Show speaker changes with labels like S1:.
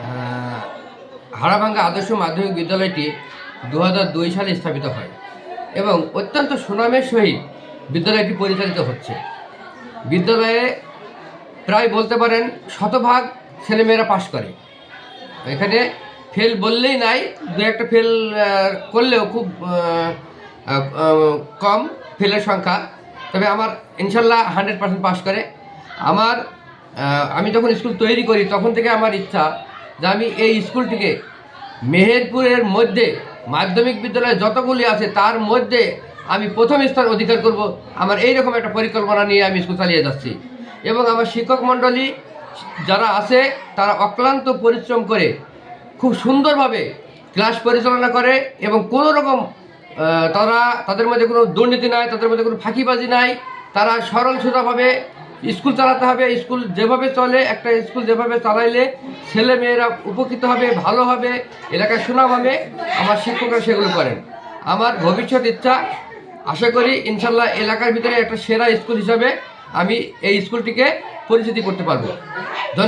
S1: আহ, হাড়াভাঙ্গা আদর্শ মাধ্যমিক বিদ্যালয়টি দু দুই সালে স্থাপিত হয় এবং অত্যন্ত সুনামের সহিত বিদ্যালয়টি পরিচালিত হচ্ছে। বিদ্যালয়ে প্রায় বলতে পারেন শতভাগ ছেলেমেয়েরা পাশ করে। এখানে ফেল বললেই নাই দু একটা ফেল করলেও খুব কম ফেলের সংখ্যা। তবে আমার ইনশাল্লাহ হান্ড্রেড পার্সেন্ট পাশ করে। আমার আমি যখন স্কুল তৈরি করি তখন থেকে আমার ইচ্ছা যে আমি এই স্কুলটিকে মেহেরপুরের মধ্যে মাধ্যমিক বিদ্যালয় যতগুলি আছে তার মধ্যে আমি প্রথম স্থান অধিকার করব। আমার এই রকম একটা পরিকল্পনা নিয়ে আমি স্কুল চালিয়ে যাচ্ছি। এবং আমার শিক্ষক মণ্ডলী যারা আছে, তারা অক্লান্ত পরিশ্রম করে খুব সুন্দরভাবে ক্লাস পরিচালনা করে এবং কোনো রকম তারা তাদের মধ্যে কোনো দুর্নীতি নাই, তাদের মধ্যে কোনো ফাঁকিবাজি নাই, তারা সরল সোজাভাবে স্কুল চালাতে হবে, স্কুল যেভাবে চলে, একটা স্কুল যেভাবে চালাইলে ছেলে মেয়েরা উপকৃত হবে, ভালো হবে, এলাকায় সুনাম হবে, আমার শিক্ষকরা সেগুলো করেন। আমার ভবিষ্যৎ ইচ্ছা, আশা করি ইনশাল্লাহ এলাকার ভিতরে একটা সেরা স্কুল হিসাবে আমি এই স্কুলটিকে পরিচিতি করতে পারব। ধন্যবাদ।